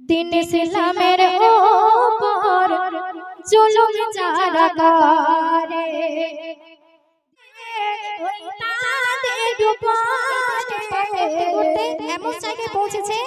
দিন ইসলামের ওপর জুলুম যারা করে ওই তাদের উপরে এমন জায়গায় পৌঁছেছে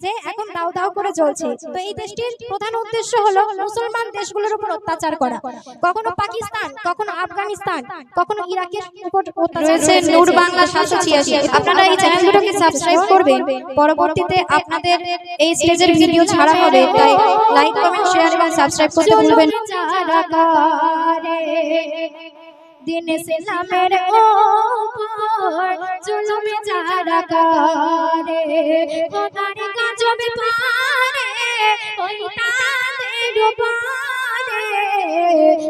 যে এখন দাও দাও করে জ্বলছে। তো এই দেশটির প্রধান উদ্দেশ্য হলো মুসলমান দেশগুলোর উপর অত্যাচার করা। কখনো পাকিস্তান কখনো আফগানিস্তান কখনো ইরাকের উপর অত্যাচার রয়েছে নূর বাংলা সাতশো ছিয়াশি। আপনারা এই চ্যানেল দুটোকে সাবস্ক্রাইব করবেন। পরবর্তীতে আপনাদের এই স্টেজের ভিডিও ছাড়া হবে তাই লাইক কমেন্ট শেয়ার এবং সাবস্ক্রাইব করতে ভুলবেন না। যারা করে দিন ইসলামের ওপর জুলুম যারা করে গজবে পারে, ওই তাদের উপরে।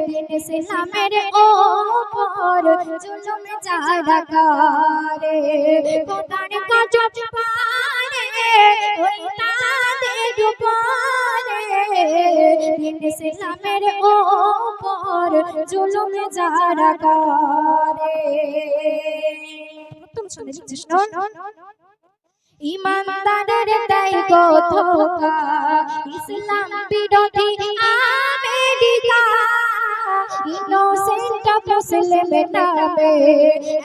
দিন ইসলামের ওপর জুলুম যারা করে, খোদার গজবে পারে, ওই তাদের উপরে। দিন ইসলামের ওপর জুলুম যারা করে। প্রথম লিখছিস ইমানদারের তাই ধোকা ইসলাম বিরোধী আমেরিকা ইনোসেন্ট মুসলিম নামে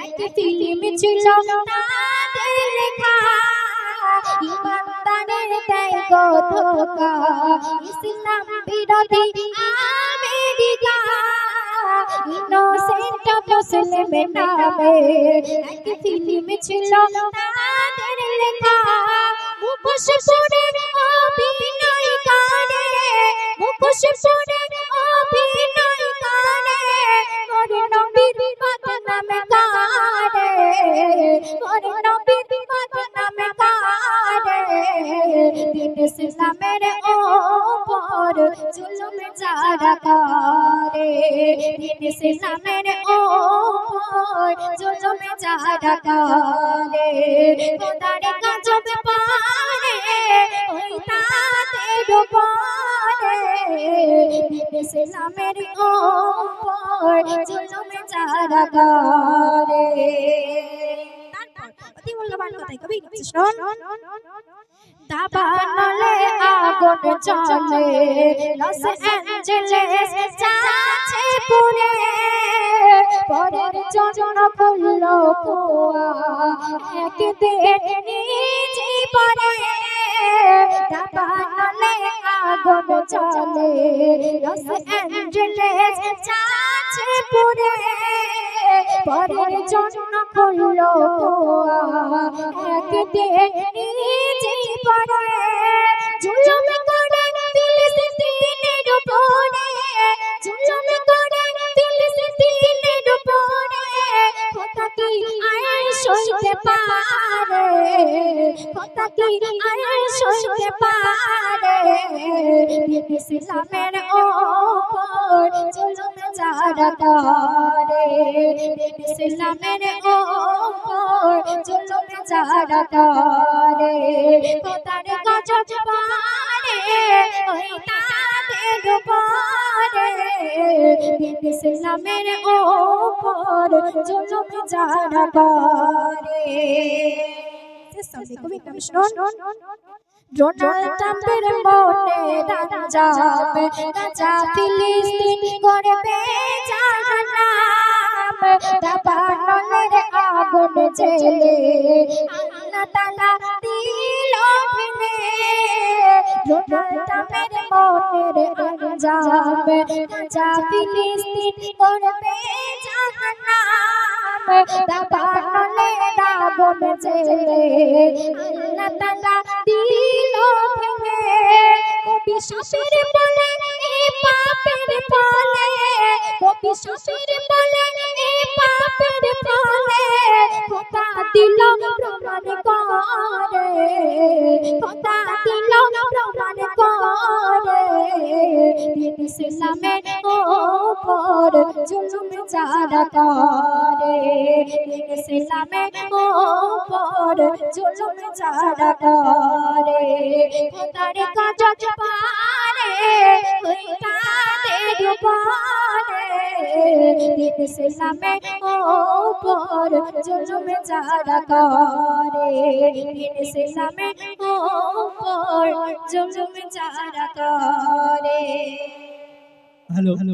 এক ফিল্ম ছিল তাদের লেখা, ইমানদারের তাই গো ইসলাম বিরোধী মুসলিম নামে এক ফিল্ম ছিল তাদের লেখা। মুখোশ পরে দিন ইসলামের ওপর জুলুম যারা করে খোদার গজব পারে ওই করে অতি মূল্যবান কথাই কবি শোন দাবানলে আগুন চলে লস অ্যাঞ্জেলেস যাচ্ছে পুরে। পরের জন্য করল পোয়া, একদিন নিজে পরে। দাবানলে আগুন চলে লস অ্যাঞ্জেলেস যাচ্ছে পুরে। পরের জন্য পোয়া একদিন নিজে পরে পারে। কথা কি আয় সইতে পারে। ইসলামের ওপর জুলুম যারা করে ইসলামের ওপর জুলুম যারা করে খোদার গজব পারে। ওই তাদের ইসলামের ওপর জুলুম যারা করে। ডোনাল্ড ট্রাম্পের মনে রাজা রাজা ফিলিস্তিন করবে জাহান্নাম দাবানলের আগুন জেলে। ডোনাল্ড ট্রাম্পের রাজা রাজা ফিলিস্তিন করবে জাহান্নাম। দাবানলের আগুন জেলে আল্লাহ তাআলা দিল ভেঙে। কবি শাসের বলে পাপের ফলে। কবি শাসের বলে পাপের ফলে। খোদা দিল প্রমাণ করে। খোদা ইসলামের ওপর জুলুম যারা করে ইসলামের ওপর জুলুম যারা করে, খোদার কাজ পারে তাদের পারে দিন ইসলামে ওপর জুলুম যারা করে দিন ওপর জুলুম যারা করে। Hello hello